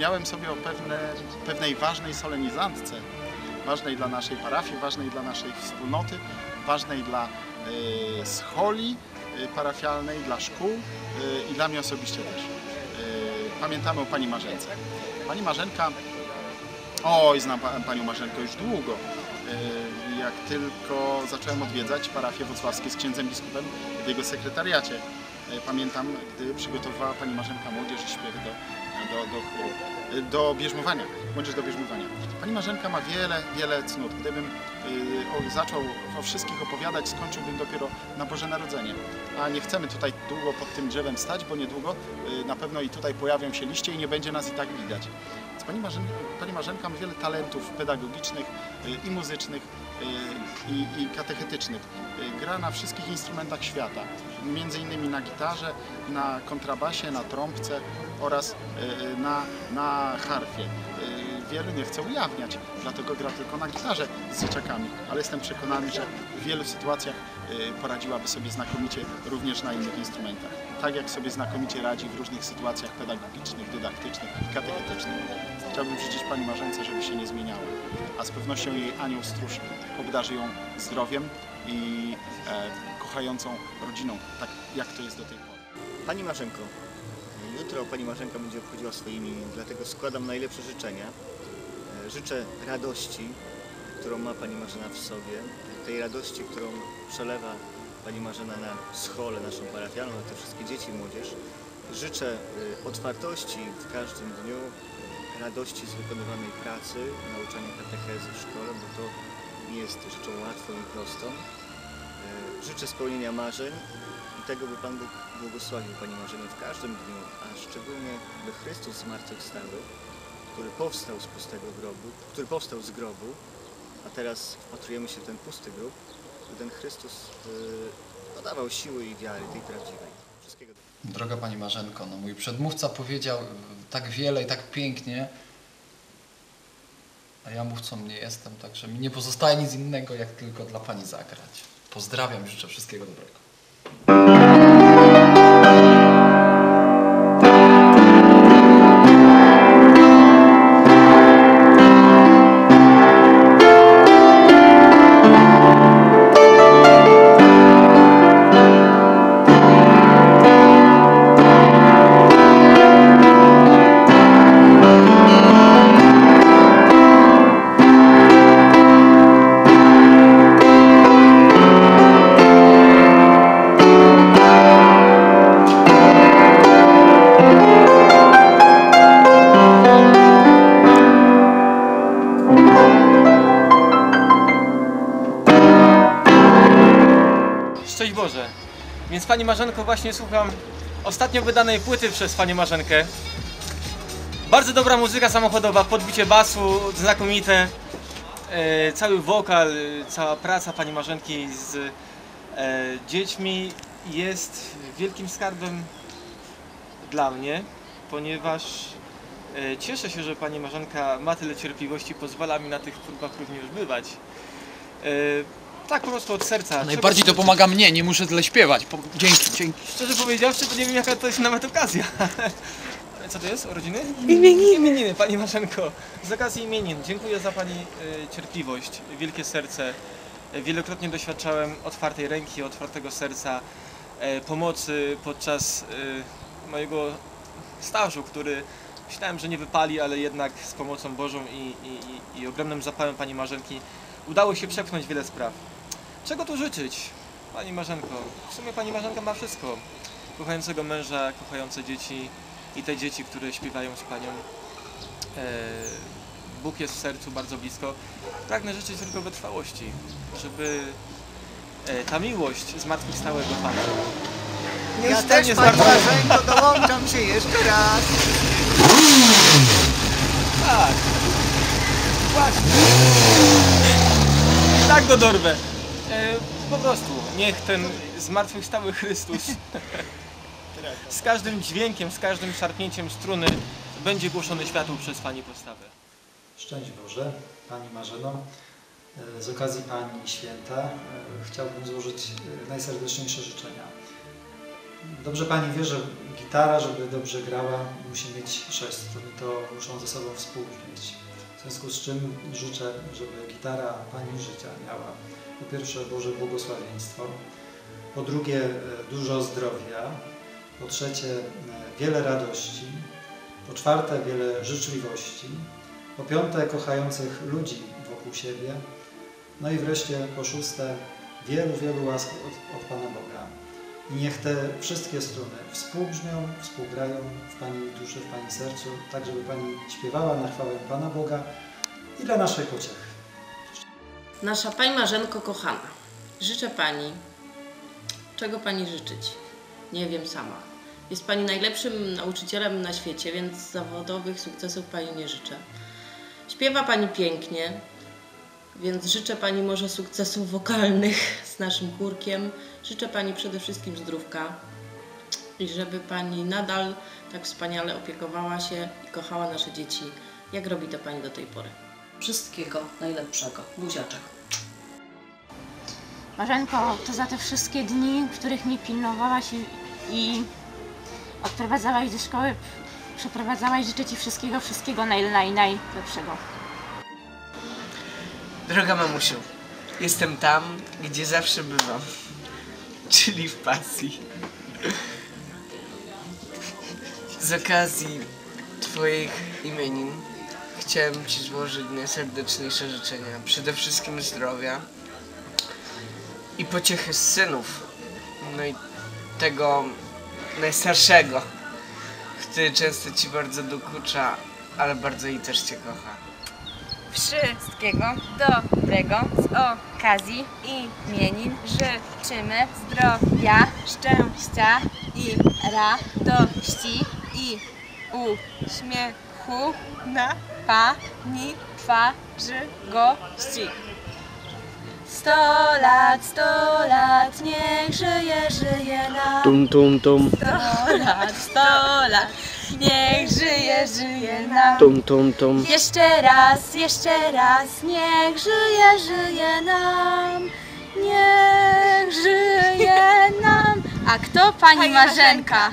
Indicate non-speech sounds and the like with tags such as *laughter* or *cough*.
przypomniałem sobie o pewne, pewnej ważnej solenizantce, ważnej dla naszej parafii, ważnej dla naszej wspólnoty, ważnej dla y, scholi y, parafialnej, dla szkół y, i dla mnie osobiście też. Pamiętamy o Pani Marzence. Pani Marzenka, oj, znam pa- Panią Marzenkę już długo. Jak tylko zacząłem odwiedzać parafie wrocławskie z księdzem biskupem w jego sekretariacie. Pamiętam, gdy przygotowywała Pani Marzenka młodzież i śpiew do, do, do do bierzmowania, młodzież do bierzmowania. Pani Marzenka ma wiele, wiele cnót. Gdybym y, o, zaczął o wszystkich opowiadać, skończyłbym dopiero na Boże Narodzenie. A nie chcemy tutaj długo pod tym drzewem stać, bo niedługo y, na pewno i tutaj pojawią się liście i nie będzie nas i tak widać. Więc Pani, Marzyn, Pani Marzenka ma wiele talentów pedagogicznych y, i muzycznych y, i, i katechetycznych. Y, Gra na wszystkich instrumentach świata, między innymi na gitarze, na kontrabasie, na trąbce oraz y, na, na harfie. Y, Wielu nie chce ujawniać, dlatego gra tylko na gitarze z dzieciakami, ale jestem przekonany, że w wielu sytuacjach y, poradziłaby sobie znakomicie również na innych instrumentach. Tak jak sobie znakomicie radzi w różnych sytuacjach pedagogicznych, dydaktycznych i katechetycznych. Chciałbym życzyć Pani Marzence, żeby się nie zmieniała, a z pewnością jej anioł stróż obdarzy ją zdrowiem i e, kochającą rodziną, tak jak to jest do tej pory. Pani Marzenko, jutro Pani Marzenka będzie obchodziła swoje imię, dlatego składam najlepsze życzenia. E, Życzę radości, którą ma Pani Marzena w sobie, tej radości, którą przelewa Pani Marzena na scholę naszą parafialną, na te wszystkie dzieci i młodzież. Życzę e, otwartości w każdym dniu, radości z wykonywanej pracy, nauczania katechezy w szkole, bo to nie jest rzeczą łatwą i prostą. Życzę spełnienia marzeń i tego, by Pan Bóg błogosławił Pani Marzenę w każdym dniu, a szczególnie by Chrystus zmartwychwstały, który powstał z pustego grobu, który powstał z grobu, a teraz wpatrujemy się w ten pusty grób, by ten Chrystus y, podawał siły i wiary tej prawdziwej. Wszystkiego dobrego. Droga Pani Marzenko, no mój przedmówca powiedział y, tak wiele i tak pięknie, a ja mówcą nie jestem, także mi nie pozostaje nic innego, jak tylko dla Pani zagrać. Pozdrawiam, życzę wszystkiego dobrego. Szczęść Boże. Więc Pani Marzenko właśnie słucham ostatnio wydanej płyty przez Panią Marzenkę. Bardzo dobra muzyka samochodowa, podbicie basu, znakomite. E, cały wokal, cała praca Pani Marzenki z e, dziećmi jest wielkim skarbem dla mnie, ponieważ e, cieszę się, że Pani Marzenka ma tyle cierpliwości, pozwala mi na tych próbach również bywać. E, tak po prostu od serca. Najbardziej to pomaga mnie, nie muszę tyle śpiewać. Po- Dzięki, *laughs* dzięki. Szczerze powiedziawszy, to nie wiem jaka to jest nawet okazja. Ale *laughs* Co to jest? Urodziny? Imieniny. *laughs* Imieniny, Pani Marzenko. Z okazji imienin dziękuję za Pani y, cierpliwość, wielkie serce. Wielokrotnie doświadczałem otwartej ręki, otwartego serca, y, pomocy podczas y, mojego stażu, który myślałem, że nie wypali, ale jednak z pomocą Bożą i, i, i, i ogromnym zapałem Pani Marzenki udało się przepchnąć wiele spraw. Czego tu życzyć? Pani Marzenko, w sumie Pani Marzenka ma wszystko. Kochającego męża, kochające dzieci i te dzieci, które śpiewają z Panią. E, Bóg jest w sercu bardzo blisko. Pragnę życzyć tylko wytrwałości, żeby e, ta miłość zmartwychwstałego Pana Ja też Pani zmartwychwstała. Marzenko dołączam się jeszcze raz. Tak. Właśnie. Tak go dorwę. E, po prostu, niech ten zmartwychwstały Chrystus *laughs* z każdym dźwiękiem, z każdym szarpnięciem struny będzie głoszony światu przez Pani postawę. Szczęść Boże, Pani Marzeno. E, Z okazji Pani Święta e, chciałbym złożyć najserdeczniejsze życzenia. Dobrze Pani wie, że gitara, żeby dobrze grała, musi mieć sześć strun to muszą ze sobą współbrzmieć. W związku z czym życzę, żeby gitara Pani życia miała po pierwsze Boże błogosławieństwo, po drugie e, dużo zdrowia, po trzecie e, wiele radości, po czwarte wiele życzliwości, po piąte kochających ludzi wokół siebie, no i wreszcie po szóste wielu, wielu łask od, od Pana Boga. I niech te wszystkie struny współbrzmią, współgrają w Pani duszy, w Pani sercu, tak żeby Pani śpiewała na chwałę Pana Boga i dla naszej pociechy. Nasza Pani Marzenko kochana, życzę Pani, czego Pani życzyć? Nie wiem sama. Jest Pani najlepszym nauczycielem na świecie, więc zawodowych sukcesów Pani nie życzę. Śpiewa Pani pięknie, więc życzę Pani może sukcesów wokalnych z naszym chórkiem. Życzę Pani przede wszystkim zdrówka i żeby Pani nadal tak wspaniale opiekowała się i kochała nasze dzieci, jak robi to Pani do tej pory. Wszystkiego najlepszego. Buziaczek. Marzenko, to za te wszystkie dni, których mnie pilnowałaś i, i odprowadzałaś do szkoły, przeprowadzałaś, życzę Ci wszystkiego, wszystkiego naj, naj, najlepszego. Droga mamusiu, jestem tam, gdzie zawsze bywam, *laughs* czyli w pasji. Z okazji Twoich imienin chciałem Ci złożyć najserdeczniejsze życzenia. Przede wszystkim zdrowia i pociechy z synów. No i tego najstarszego, który często Ci bardzo dokucza, ale bardzo i też Cię kocha. Wszystkiego dobrego z okazji imienin życzymy zdrowia, szczęścia i radości i uśmiechu na pani twarzy gości. Sto lat, sto lat, niech żyje, żyje nam. Tum tum tum, Sto lat, sto lat, niech żyje, żyje nam. tum tum tum. Jeszcze raz, jeszcze raz, niech żyje, żyje nam. Niech żyje nam. A kto pani Marzenka?